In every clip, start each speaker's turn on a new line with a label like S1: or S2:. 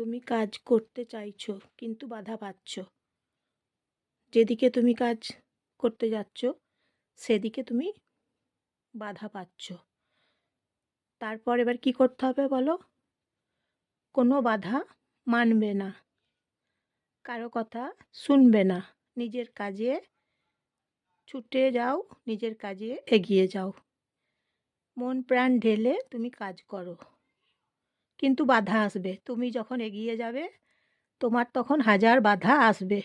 S1: তুমি কাজ করতে চাইছো, কিন্তু বাধা পাচ্ছ। যেদিকে তুমি কাজ করতে যাচ্ছ, সেদিকে তুমি বাধা পাচ্ছ। তারপর এবার কি করতে হবে বলো? কোনো বাধা মানবে না। কারও কথা শুনবে না। নিজের কাজে ছুটে যাও, নিজের কাজে এগিয়ে যাও। মন প্রাণ ঢেলে তুমি কাজ করো। কিন্তু বাধা আসবে। তুমি যখন এগিয়ে যাবে, তোমার তখন হাজার বাধা আসবে।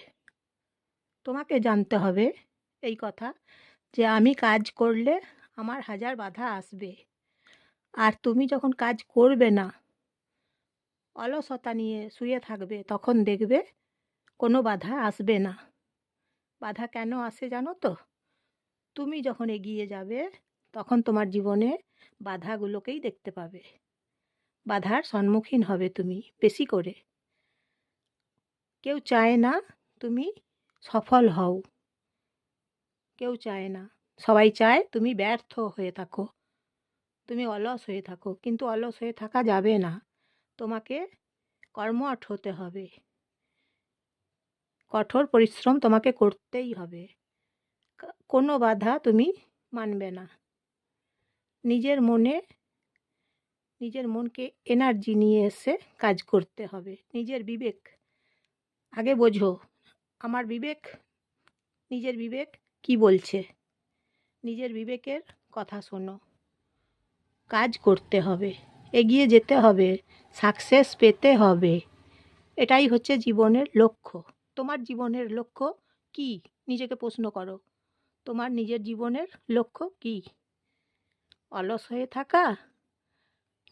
S1: তোমাকে জানতে হবে এই কথা যে আমি কাজ করলে আমার হাজার বাধা আসবে। আর তুমি যখন কাজ করবে না, অলসতা নিয়ে শুয়ে থাকবে, তখন দেখবে কোনো বাধা আসবে না। বাধা কেন আসে জানো তো? তুমি যখন এগিয়ে যাবে, তখন তোমার জীবনে বাধাগুলোকেই দেখতে পাবে। বাধার সম্মুখীন হবে তুমি বেশি করে। কেউ চায় না তুমি সফল হও। কেউ চায় না। সবাই চায় তুমি ব্যর্থ হয়ে থাকো। তুমি অলস হয়ে থাকো। কিন্তু অলস হয়ে থাকা যাবে না। তোমাকে কর্মঠ হতে হবে। কঠোর পরিশ্রম তোমাকে করতেই হবে। কোনো বাধা তুমি মানবে না। নিজের মনে নিজের মনকে এনার্জি নিয়ে এসে কাজ করতে হবে। নিজের বিবেক, আগে বোঝো, আমার বিবেক, নিজের বিবেক কি বলছে? নিজের বিবেকের কথা শোনো। কাজ করতে হবে, এগিয়ে যেতে হবে সাকসেস পেতে হবে। এটাই হচ্ছে জীবনের লক্ষ্য। তোমার জীবনের লক্ষ্য কি? নিজেকে প্রশ্ন করো। তোমার নিজের জীবনের লক্ষ্য কি? অলস হয়ে থাকা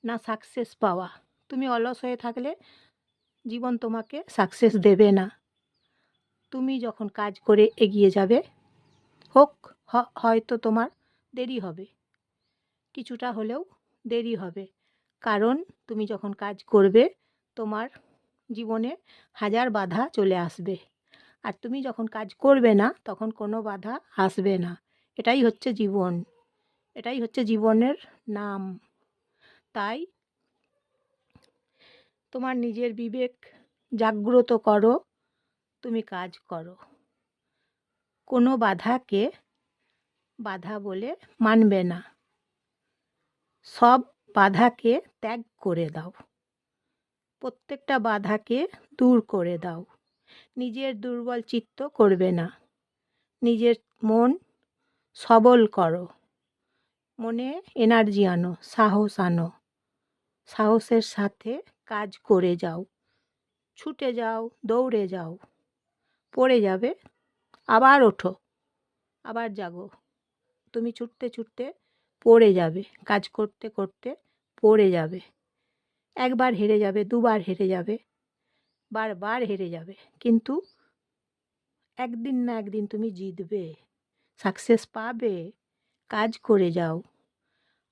S1: না সাকসেস পাওয়া। তুমি অলস হয়ে থাকলে জীবন তোমাকে সাকসেস দেবে না। তুমি যখন কাজ করে এগিয়ে যাবে, হোক হয়তো তোমার দেরি হবে। কিছুটা হলেও দেরি হবে। কারণ তুমি যখন কাজ করবে, তোমার জীবনে হাজার বাধা চলে আসবে। আর তুমি যখন কাজ করবে না, তখন কোনো বাধা আসবে না। এটাই হচ্ছে জীবন। এটাই হচ্ছে জীবনের নাম। তাই তোমার নিজের বিবেক জাগ্রত করো, তুমি কাজ করো। কোনো বাধাকে বাধা বলে মানবে না। সব বাধাকে ত্যাগ করে দাও। প্রত্যেকটা বাধাকে দূর করে দাও। নিজের দুর্বল চিত্ত করবে না। নিজের মন সবল করো। মনে এনার্জি আনো, সাহস আনো। সাহসের সাথে কাজ করে যাও। ছুটে যাও, দৌড়ে যাও। পড়ে যাবে, আবার ওঠো, আবার জাগো। তুমি ছুটতে ছুটতে পড়ে যাবে, কাজ করতে করতে পড়ে যাবে। একবার হেরে যাবে, দুবার হেরে যাবে, বারবার হেরে যাবে। কিন্তু একদিন না একদিন তুমি জিতবে সাকসেস পাবে, কাজ করে যাও।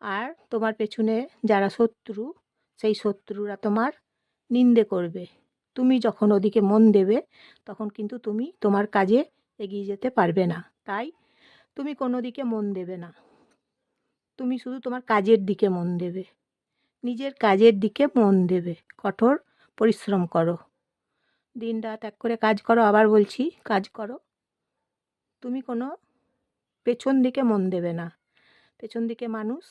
S1: আর তোমার পেছনে যারা শত্রু সেই শত্রুরা তোমার নিন্দে করবে। তুমি যখন ওদিকে মন দেবে, তখন কিন্তু তুমি তোমার কাজে এগিয়ে যেতে পারবে না। তাই তুমি কোনো দিকে মন দেবে না। তুমি শুধু তোমার কাজের দিকে মন দেবে। নিজের কাজের দিকে মন দেবে। কঠোর পরিশ্রম করো। দিন রাত এক করে কাজ করো, আবার বলছি কাজ করো। তুমি কোনো পেছন দিকে মন দেবে না। পেছন দিকে মানুষ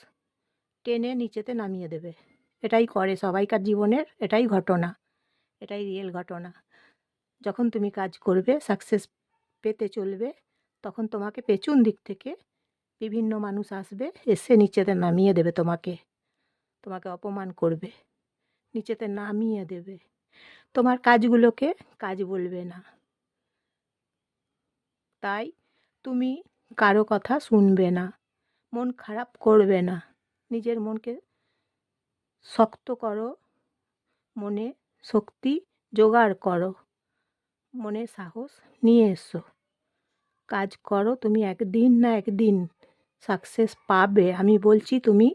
S1: টেনে নিচেতে নামিয়ে দেবে। এটাই করে সবাইকার জীবনের, এটাই ঘটনা, এটাই রিয়েল ঘটনা। যখন তুমি কাজ করবে সাকসেস পেতে চলবে, তখন তোমাকে পেছন দিক থেকে বিভিন্ন মানুষ আসবে, এসে নিচেতে নামিয়ে দেবে তোমাকে। তোমাকে অপমান করবে, নিচেতে নামিয়ে দেবে। তোমার কাজগুলোকে কাজ বলবে না। তাই তুমি কারও কথা শুনবে না, মন খারাপ করবে না, নিজের মনকে শক্ত করো, মনে শক্তি জোগাড় করো, মনে সাহস নিয়ে এসো। কাজ করো, তুমি একদিন না একদিন সাকসেস পাবে। আমি বলছি, তুমি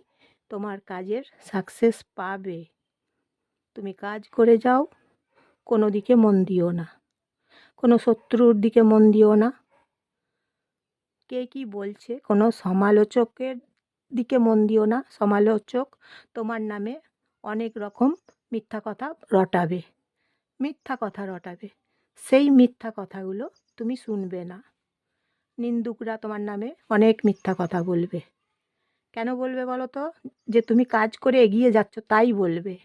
S1: তোমার কাজের সাকসেস পাবে। তুমি কাজ করে যাও, কোনো দিকে মন দিও না। কোনো শত্রুর দিকে মন দিও না। কে কি বলছে? কোনো সমালোচকের দিকে মন দিও না, সমালোচক। তোমার নামে অনেক রকম মিথ্যা কথা রটাবে। মিথ্যা কথা রটাবে। সেই মিথ্যা কথাগুলো তুমি শুনবে না। নিন্দুকরা তোমার নামে অনেক মিথ্যা কথা বলবে। কেন বলবে বলো তো যে তুমি কাজ করে এগিয়ে যাচ্ছ তাই বলবে।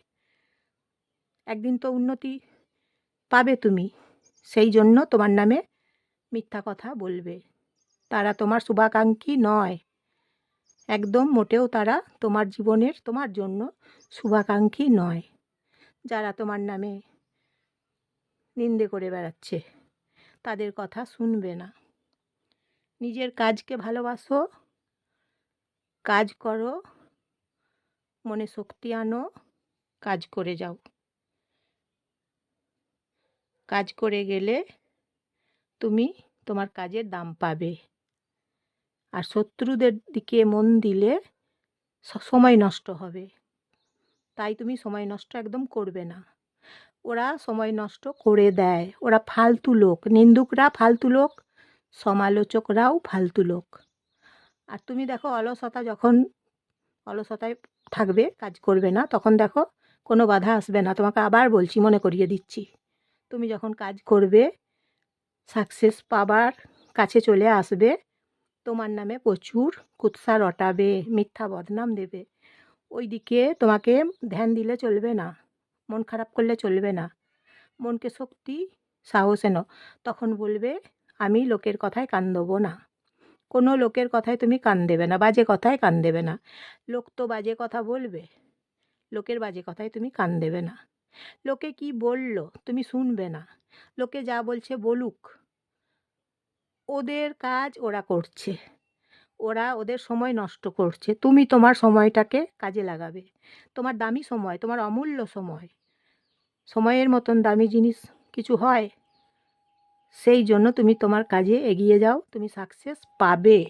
S1: একদিন তো উন্নতি পাবে তুমি। সেই জন্য তোমার নামে মিথ্যা কথা বলবে। তারা তোমার শুভাকাঙ্ক্ষী নয়। একদম মোটেও তারা তোমার জীবনের, তোমার জন্য শুভাকাঙ্ক্ষী নয়। যারা তোমার নামে নিন্দে করে বেড়াচ্ছে, তাদের কথা শুনবে না। নিজের কাজকে ভালোবাসো, কাজ করো, মনে শক্তি আনো, কাজ করে যাও। কাজ করে গেলে তুমি তোমার কাজের দাম পাবে। আর শত্রুদের দিকে মন দিলে সময় নষ্ট হবে। তাই তুমি সময় নষ্ট একদম করবে না। ওরা সময় নষ্ট করে দেয়। ওরা ফালতু লোক। নিন্দুকরা ফালতু লোক, সমালোচকরাও ফালতু লোক। আর তুমি দেখো অলসতা যখন, অলসতায় থাকবে, কাজ করবে না, তখন দেখো কোনো বাধা আসবে না। তোমাকে আবার বলছি, মনে করিয়ে দিচ্ছি। তুমি যখন কাজ করবে সাকসেস পাবার কাছে চলে আসবে তোমার নামে প্রচুর কুৎসা রটাবে, মিথ্যা বদনাম দেবে। ওই দিকে তোমাকে ধ্যান দিলে চলবে না, মন খারাপ করলে চলবে না। মনকে শক্তি, সাহস এনো। তখন বলবে, আমি লোকের কথায় কান দেবো না। কোনো লোকের কথায় তুমি কান দেবে না, বাজে কথায় কান দেবে না। লোক তো বাজে কথা বলবে, লোকের বাজে কথায় তুমি কান দেবে না। লোকে কি বলল, তুমি শুনবে না। লোকে যা বলছে বলুক ওদের কাজ ওরা করছে। ওরা ওদের সময় নষ্ট করছে। তুমি তোমার সময়টাকে কাজে লাগাবে। তোমার দামি সময়, তোমার অমূল্য সময়। সময়ের মতন দামি জিনিস কিছু হয়, সেই জন্য তুমি তোমার কাজে এগিয়ে যাও, তুমি সাকসেস পাবে।